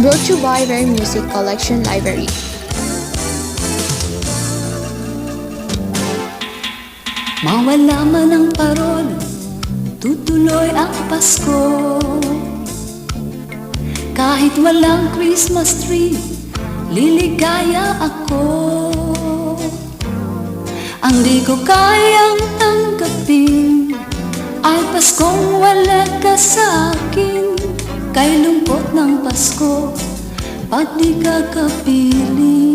Brought to you by Rare Music Collection Library. Mawala man ang parol, tutuloy ang Pasko. Kahit walang Christmas tree, liligaya ako. Ang di ko kayang tanggapin, ay Paskong wala ka sa akin. Kay lungkot ng Pasko, pag di ka kapiling.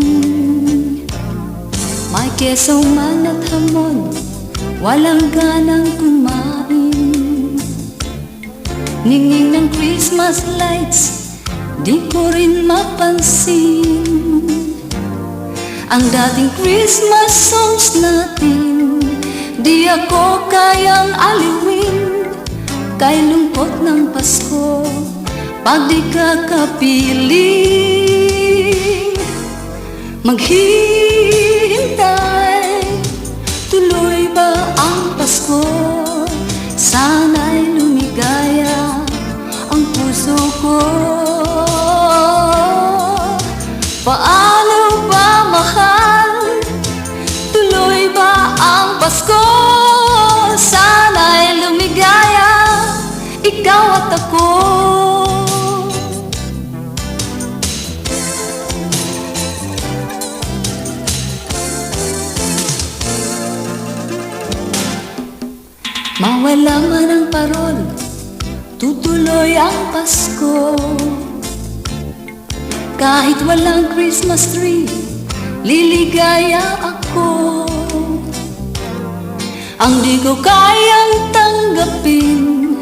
May keso man at hamon Walang ganang kumain. Ningning ng Christmas lights Di ko rin mapansin. Ang dating Christmas songs natin Di ako kayang aliwin. Kay lungkot ng Pasko Pag ka kapiling Maghihintay Tuloy ba ang Pasko? Sana'y lumigaya ang puso ko Paano ba mahal? Tuloy ba ang Pasko? Sana'y lumigaya Ikaw at ako Mawala man ang parol, tutuloy ang Pasko. Kahit walang Christmas tree, liligaya ako. Ang di ko kayang tanggapin,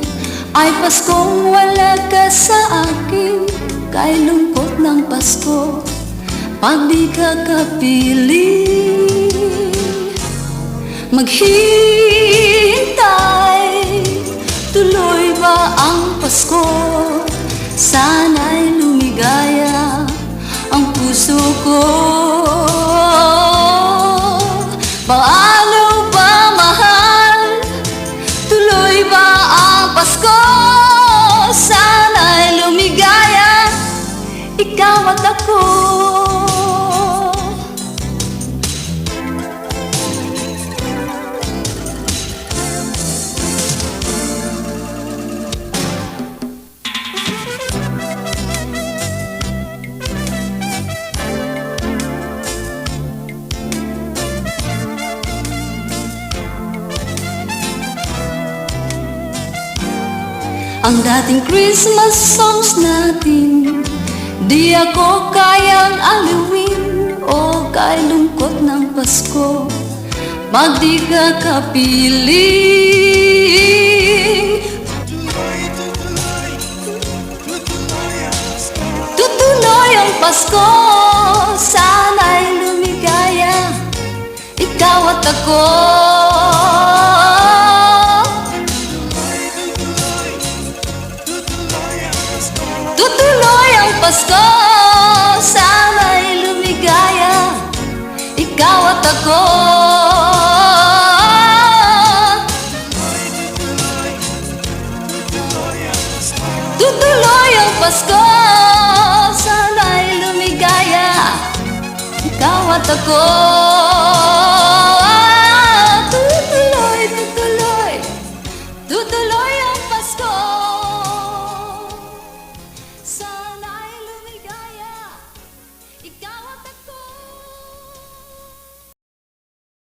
ay Paskong wala ka sa akin. Kay lungkot ng Pasko, pag di ka kapiling. Maghintay puso ko Paano ba mahal? Tuloy ba ang Pasko? Sana'y lumigaya Ikaw at ako Ang dating Christmas songs natin Di ako kayang aliwin. O kay lungkot ng Pasko Pag di ka kapiling Tutuloy ang Pasko Sana'y lumigaya. Ikaw at ako Pasko Sana'y lumigaya Ikaw at ako. Tutuloy ang Pasko Sana'y lumigaya Ikaw at ako. Tutuloy, tutuloy Tutuloy ang Pasko